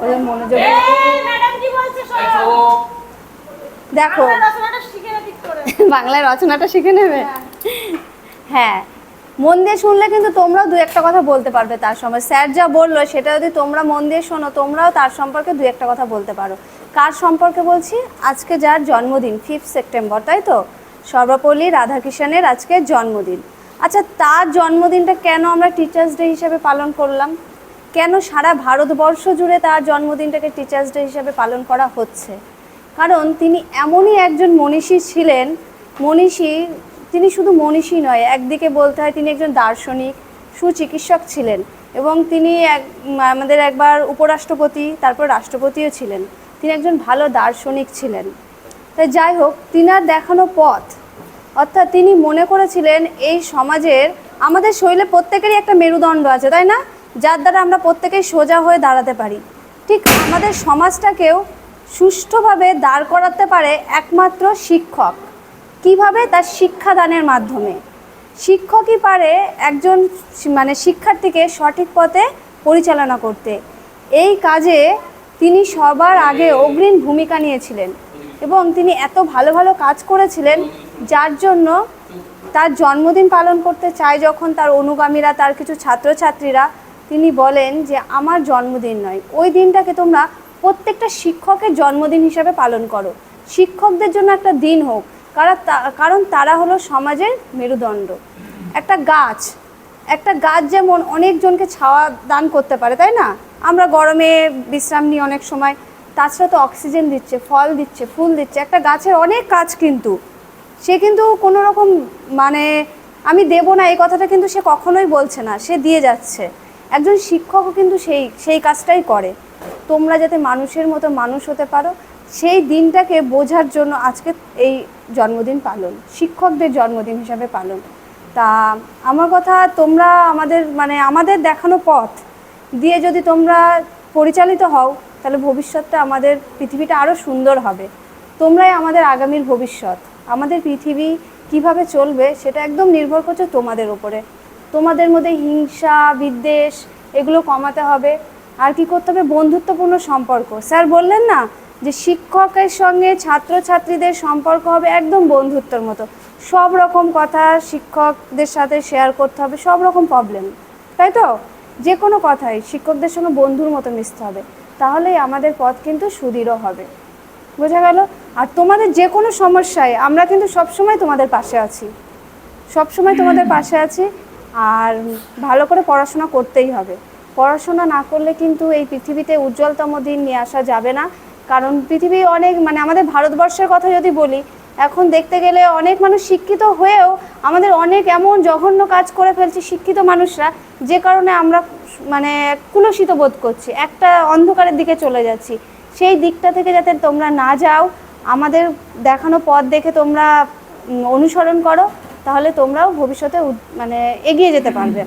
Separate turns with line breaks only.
ওদের মনোযোগ। দেখো। বাংলায় রচনাটা শিখে নেবে? হ্যাঁ। মন দিয়ে শুনলে কিন্তু তোমরাও দু একটা কথা বলতে পারবে তার সময় স্যার যা বলল সেটা যদি তোমরা মন দিয়ে শোনো তোমরাও তার সম্পর্কে দু একটা কথা বলতে পারো। কার সম্পর্কে বলছি? আজকে যার জন্মদিন ফিফথ সেপ্টেম্বর তাই তো? সর্বপল্লী রাধাকৃষ্ণের আজকে জন্মদিন। আচ্ছা তার জন্মদিনটা কেন আমরা টিচার্স ডে হিসেবে পালন করলাম? কেন সারা ভারতবর্ষ জুড়ে তার জন্মদিনটাকে টিচার্স ডে হিসাবে পালন করা হচ্ছে? কারণ তিনি এমনই একজন মনীষী ছিলেন, মনীষী, তিনি শুধু মনীষী নয়, একদিকে বলতে হয় তিনি একজন দার্শনিক, সুচিকিৎসক ছিলেন এবং তিনি এক, আমাদের একবার উপরাষ্ট্রপতি, তারপর রাষ্ট্রপতিও ছিলেন। তিনি একজন ভালো দার্শনিক ছিলেন। তাই যাই হোক, তিনার দেখানো পথ, অর্থাৎ তিনি মনে করেছিলেন এই সমাজের, আমাদের শরীরে প্রত্যেকেরই একটা মেরুদণ্ড আছে, তাই না? যার দ্বারা আমরা প্রত্যেকেই সোজা হয়ে দাঁড়াতে পারি। ঠিক আমাদের সমাজটাকেও সুষ্ঠুভাবে দাঁড় করাতে পারে একমাত্র শিক্ষক। কীভাবে? তার শিক্ষাদানের মাধ্যমে। শিক্ষকই পারে একজন মানে শিক্ষার্থীকে সঠিক পথে পরিচালনা করতে। এই কাজে তিনি সবার আগে অগ্রিম ভূমিকা নিয়েছিলেন এবং তিনি এত ভালো ভালো কাজ করেছিলেন যার জন্য তার জন্মদিন পালন করতে চায় যখন তার অনুগামীরা, তার কিছু ছাত্রছাত্রীরা তিনি বলেন যে, আমার জন্মদিন নয়। ওই দিনটাকে তোমরা প্রত্যেকটা শিক্ষকের জন্মদিন হিসাবে পালন করো। শিক্ষকদের জন্য একটা দিন হোক। কারণ কারণ তারা হলো সমাজের মেরুদণ্ড। একটা গাছ একটা গাছ যেমন অনেকজনকে ছাওয়া দান করতে পারে, তাই না? আমরা গরমে বিশ্রাম নিই অনেক সময়। তাছাড়া তো অক্সিজেন দিচ্ছে, ফল দিচ্ছে, ফুল দিচ্ছে। একটা গাছের অনেক কাজ কিন্তু। সে কিন্তু কোনো রকম মানে আমি দেব না, এই কথাটা কিন্তু সে কখনোই বলছে না। সে দিয়ে যাচ্ছে। একজন শিক্ষকও কিন্তু সেই সেই কাজটাই করে। তোমরা যাতে মানুষের মতো মানুষ হতে পারো, সেই দিনটাকে বোঝার জন্য আজকে এই জন্মদিন পালন, শিক্ষকদের জন্মদিন হিসাবে পালন। তা আমার কথা, তোমরা আমাদের মানে আমাদের দেখানো পথ দিয়ে যদি তোমরা পরিচালিত হও, তাহলে ভবিষ্যৎটা আমাদের পৃথিবীটা আরও সুন্দর হবে। তোমরাই আমাদের আগামীর ভবিষ্যৎ। আমাদের পৃথিবী কীভাবে চলবে, সেটা একদম নির্ভর করছে তোমাদের উপরে। তোমাদের মধ্যে হিংসা বিদ্বেষ এগুলো কমাতে হবে। আর কি করতে হবে? বন্ধুত্বপূর্ণ সম্পর্ক। স্যার বললেন না যে শিক্ষকের সঙ্গে ছাত্রছাত্রীদের সম্পর্ক হবে একদম বন্ধুত্বর মতো। সব রকম কথা শিক্ষকদের সাথে শেয়ার করতে হবে সব রকম প্রবলেম তাই তো? যে কোনো কথাই শিক্ষকদের সঙ্গে বন্ধুর মতো মিশতে হবে। তাহলেই আমাদের পথ কিন্তু সুদৃঢ় হবে। বোঝা গেল? আর তোমাদের যে কোনো সমস্যায় আমরা কিন্তু সবসময় তোমাদের পাশে আছি। সবসময় তোমাদের পাশে আছি। আর ভালো করে পড়াশোনা করতেই হবে। পড়াশোনা না করলে কিন্তু এই পৃথিবীতে উজ্জ্বলতম দিন নিয়ে আসা যাবে না। কারণ পৃথিবী অনেক মানে আমাদের ভারতবর্ষের কথা যদি বলি, এখন দেখতে গেলে অনেক মানুষ শিক্ষিত হয়েও আমাদের অনেক এমন জঘন্য কাজ করে ফেলছে শিক্ষিত মানুষরা, যে কারণে আমরা মানে কুলসিত বোধ করছি, একটা অন্ধকারের দিকে চলে যাচ্ছি। সেই দিকটা থেকে যাতে তোমরা না যাও, আমাদের দেখানো পথ দেখে তোমরা অনুসরণ করো। তাহলে তোমরাও ভবিষ্যতে মানে এগিয়ে যেতে পারবে।